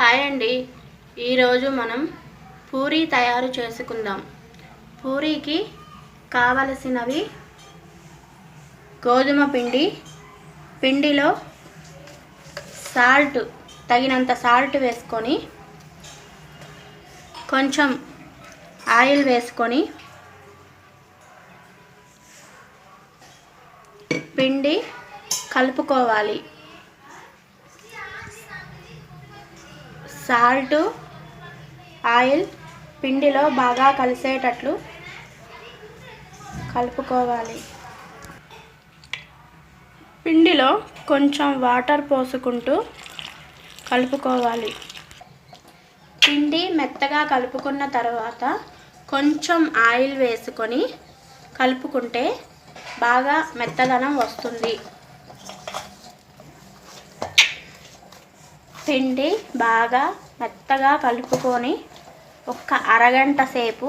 Hi అండి ఈరోజు మనం పూరీ తయారు చేసుకుందాం. పూరీకి కావలసినవి గోధుమ పిండి పిండిలో సాల్ట్ తగినంత సాల్ట్ వేసుకొని కొంచెం ఆయిల్ వేసుకొని పిండి కలుపుకోవాలి. సాల్ట్ ఆయిల్ పిండిలో బాగా కలిసేటట్లు కలుపుకోవాలి. పిండిలో కొంచెం వాటర్ పోసుకుంటూ కలుపుకోవాలి. పిండి మెత్తగా కలుపుకున్న తర్వాత కొంచెం ఆయిల్ వేసుకొని కలుపుకుంటే బాగా మెత్తదనం వస్తుంది. పిండి బాగా మెత్తగా కలుపుకొని ఒక్క అరగంట సేపు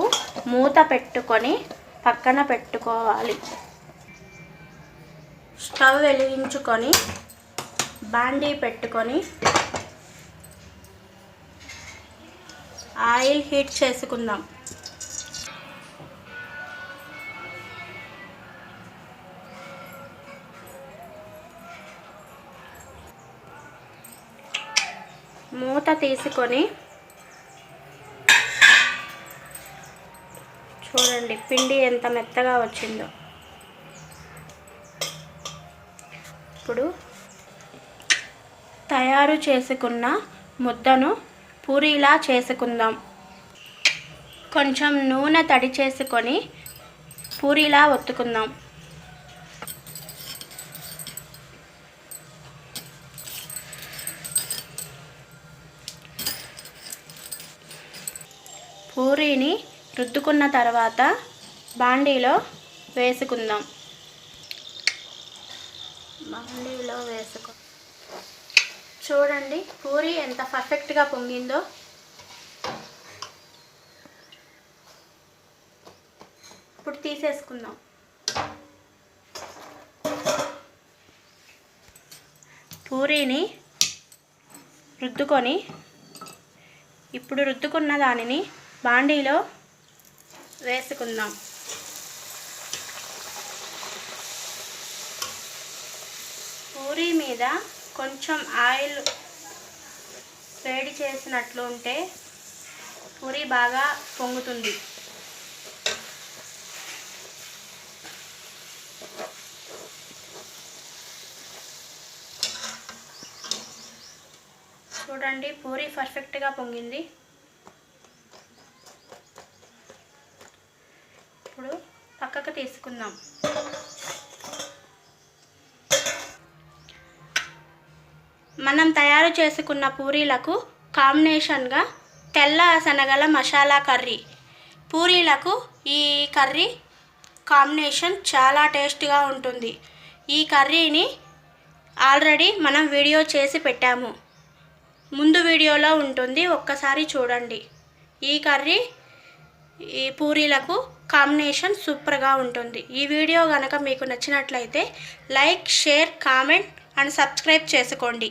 మూత పెట్టుకొని పక్కన పెట్టుకోవాలి. స్టవ్ వెలిగించుకొని బాండీ పెట్టుకొని ఆయిల్ హీట్ చేసుకుందాం. మూత తీసుకొని చూడండి పిండి ఎంత మెత్తగా వచ్చిందో. ఇప్పుడు తయారు చేసుకున్న ముద్దను పూరీలా చేసుకుందాం. కొంచెం నూనె తడి చేసుకొని పూరీలా ఒత్తుకుందాం. పూరీని రుద్దుకున్న తర్వాత బాండీలో వేసుకుందాం. బాండీలో వేసుకు. చూడండి పూరి ఎంత పర్ఫెక్ట్గా పొంగిందో. ఇప్పుడు తీసేసుకుందాం. పూరీని రుద్దుకొని ఇప్పుడు రుద్దుకున్న దానిని బాండీలో వేసుకుందాం. పూరి మీద కొంచెం ఆయిల్ వేడి చేసినట్లు ఉంటే పూరి బాగా పొంగుతుంది. చూడండి పూరి పర్ఫెక్ట్గా పొంగింది ఇప్పుడు వేసుకుందాం. మనం తయారు చేసుకున్న పూరీలకు కాంబినేషన్గా తెల్ల శనగల మసాలా కర్రీ. పూరీలకు ఈ కర్రీ కాంబినేషన్ చాలా టేస్ట్గా ఉంటుంది. ఈ కర్రీని ఆల్రెడీ మనం వీడియో చేసి పెట్టాము. ముందు వీడియోలో ఉంటుంది ఒక్కసారి చూడండి. ఈ కర్రీ ఈ పూరీలకు కాంబినేషన్ సూపర్గా ఉంటుంది. ఈ వీడియో కనుక మీకు నచ్చినట్లయితే like share comment and subscribe చేసుకోండి.